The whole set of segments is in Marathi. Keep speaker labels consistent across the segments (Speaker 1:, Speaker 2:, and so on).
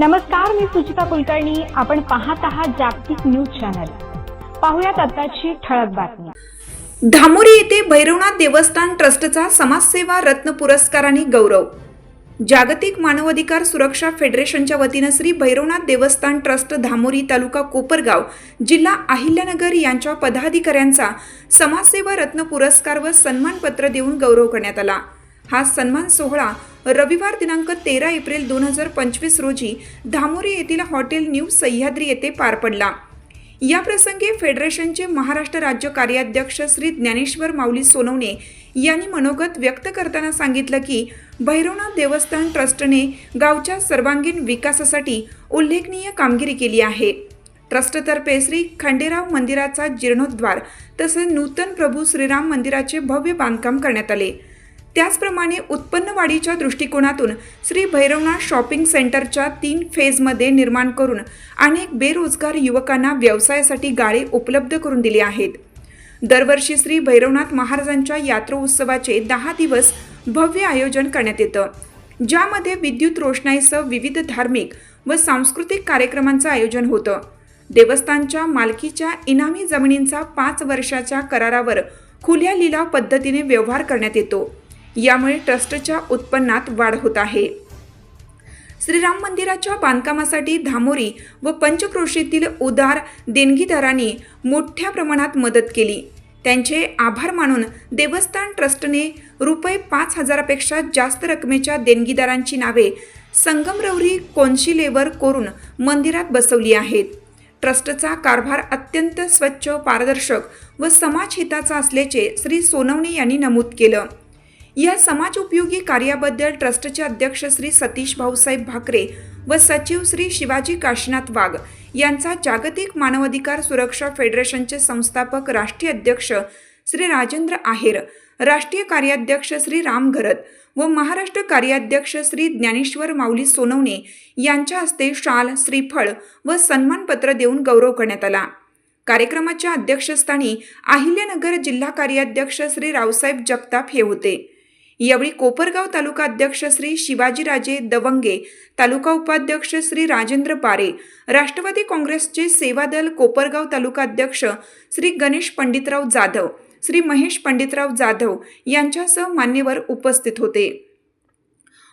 Speaker 1: नमस्कार मी सुचिता कुलकर्णी. आपण पाहत आहात जागतिक न्यूज चॅनल. पाहुयात आताची ठळक बातमी.
Speaker 2: धामोरी येथे भैरवनाथ देवस्थान ट्रस्टचा समाजसेवा रत्न पुरस्काराने गौरव. जागतिक मानवाधिकार सुरक्षा फेडरेशनच्या वतीनं श्री भैरवनाथ देवस्थान ट्रस्ट धामोरी तालुका कोपरगाव जिल्हा अहिल्यानगर यांच्या पदाधिकाऱ्यांचा समाजसेवा रत्न पुरस्कार व सन्मानपत्र देऊन गौरव करण्यात आला. हा सन्मान सोहळा रविवार दिनांक तेरा एप्रिल दोन हजार पंचवीस रोजी धामोरी येथील हॉटेल न्यू सह्याद्री येथे पार पडला. या प्रसंगी फेडरेशनचे महाराष्ट्र राज्य कार्याध्यक्ष श्री ज्ञानेश्वर माऊली सोनवणे यांनी मनोगत व्यक्त करताना सांगितलं की भैरवनाथ देवस्थान ट्रस्टने गावच्या सर्वांगीण विकासासाठी उल्लेखनीय कामगिरी केली आहे. ट्रस्टतर्फे श्री खंडेराव मंदिराचा जीर्णोद्धार तसेच नूतन प्रभू श्रीराम मंदिराचे भव्य बांधकाम करण्यात आले. त्याचप्रमाणे उत्पन्न वाढीच्या दृष्टिकोनातून श्री भैरवनाथ शॉपिंग सेंटरच्या तीन फेजमध्ये निर्माण करून अनेक बेरोजगार युवकांना व्यवसायासाठी गाळे उपलब्ध करून दिली आहेत. दरवर्षी श्री भैरवनाथ महाराजांच्या यात्रोत्सवाचे दहा दिवस भव्य आयोजन करण्यात येतं. ज्यामध्ये विद्युत रोषणाईसह विविध धार्मिक व सांस्कृतिक कार्यक्रमांचं आयोजन होतं. देवस्थानच्या मालकीच्या इनामी जमिनींचा पाच वर्षाच्या करारावर खुल्या लिलाव पद्धतीने व्यवहार करण्यात येतो. यामुळे ट्रस्टच्या उत्पन्नात वाढ होत आहे. श्रीराम मंदिराच्या बांधकामासाठी धामोरी व पंचक्रोशीतील उदार देणगीदारांनी मोठ्या प्रमाणात मदत केली. त्यांचे आभार मानून देवस्थान ट्रस्टने रुपये पाच हजारापेक्षा जास्त रकमेच्या देणगीदारांची नावे संगमरवरी कोनशिलेवर करून मंदिरात बसवली आहेत. ट्रस्टचा कारभार अत्यंत स्वच्छ पारदर्शक व समाजहिताचा असल्याचे श्री सोनवणे यांनी नमूद केलं. या समाज उपयोगी कार्याबद्दल ट्रस्टचे अध्यक्ष श्री सतीश भाऊसाहेब भाकरे व सचिव श्री शिवाजी काशीनाथ वाघ यांचा जागतिक मानवाधिकार सुरक्षा फेडरेशनचे संस्थापक राष्ट्रीय अध्यक्ष श्री राजेंद्र आहेर राष्ट्रीय कार्याध्यक्ष श्री राम घरत व महाराष्ट्र कार्याध्यक्ष श्री ज्ञानेश्वर माऊली सोनवणे यांच्या हस्ते शाल श्रीफळ व सन्मानपत्र देऊन गौरव करण्यात आला. कार्यक्रमाच्या अध्यक्षस्थानी अहिल्यानगर जिल्हा कार्याध्यक्ष श्री रावसाहेब जगताप हे होते. यावेळी कोपरगाव तालुका अध्यक्ष श्री शिवाजीराजे दवंगे तालुका उपाध्यक्ष श्री राजेंद्र पारे राष्ट्रवादी काँग्रेसचे सेवादल कोपरगाव तालुका अध्यक्ष श्री गणेश पंडितराव जाधव श्री महेश पंडितराव जाधव यांच्यासह मान्यवर उपस्थित होते.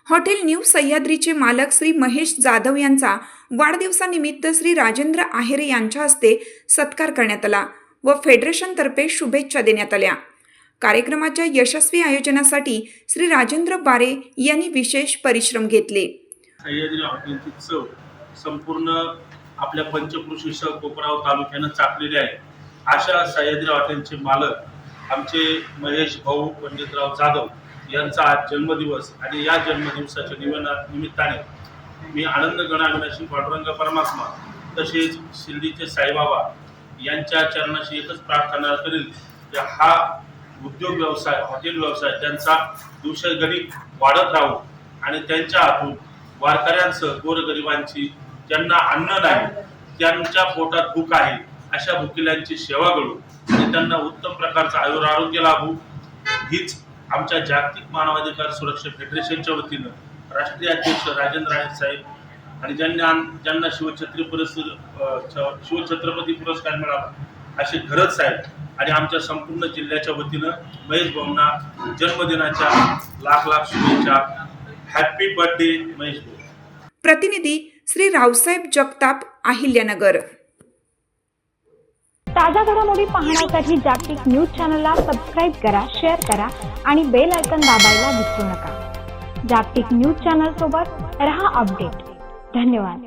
Speaker 2: हॉटेल न्यू सह्याद्रीचे मालक श्री महेश जाधव यांचा वाढदिवसानिमित्त श्री राजेंद्र आहेरे यांच्या हस्ते सत्कार करण्यात आला व फेडरेशनतर्फे शुभेच्छा देण्यात आल्या. कार्यक्रमाच्या यशस्वी आयोजनासाठी श्री राजेंद्र बारे यांनी विशेष परिश्रम घेतले.
Speaker 3: सह्याद्री हॉटेलची चव संपूर्ण आपल्या पंचकृषीसह कोपराव तालुक्यानं चाकलेली आहे. अशा सह्याद्री हॉटेलचे मालक आमचे महेश भाऊ पंडितराव जाधव यांचा आज जन्मदिवस आणि या जन्मदिवसाच्या निवना निमित्ताने मी आनंद गणाविनाशी पांडुरंग परमात्मा तसेच शिर्डीचे साईबाबा यांच्या चरणाशी एकच प्रार्थना करील. की हा उद्योग व्यवसाय हॉटेल व्यवसाय त्यांचा दिवसेगणिक वाढत राहू आणि त्यांच्या हातून वारकऱ्यांसह गोरगरिबांची ज्यांना अन्न नाही त्यांच्या पोटात भूक आहे अशा भुकेल्यांची सेवा घडू आणि त्यांना उत्तम प्रकारचं आयुर आरोग्य लाभू. हीच आमच्या जागतिक मानवाधिकार सुरक्षा फेडरेशनच्या वतीनं राष्ट्रीय अध्यक्ष राजेंद्र आहे साहेब आणि ज्यांना ज्यांना शिवछत्री पुरस्कार शिवछत्रपती पुरस्कार मिळाला असे घरच साहेब. आणि आमच्या संपूर्ण जिल्ह्याच्या वतीनं महेश भाऊंना जन्मदिनाच्या लाख लाख शुभेच्छा. हॅपी बर्थडे महेश भाऊ.
Speaker 2: प्रतिनिधी श्री रावसाहेब जगताप अहिल्यानगर.
Speaker 1: ताज्या घडामोडी पाहण्यासाठी जागतिक न्यूज चॅनलला सबस्क्राईब करा शेअर करा आणि बेल आयकन दाबायला विसरू नका. जागतिक न्यूज चॅनल सोबत रहा अपडेट. धन्यवाद.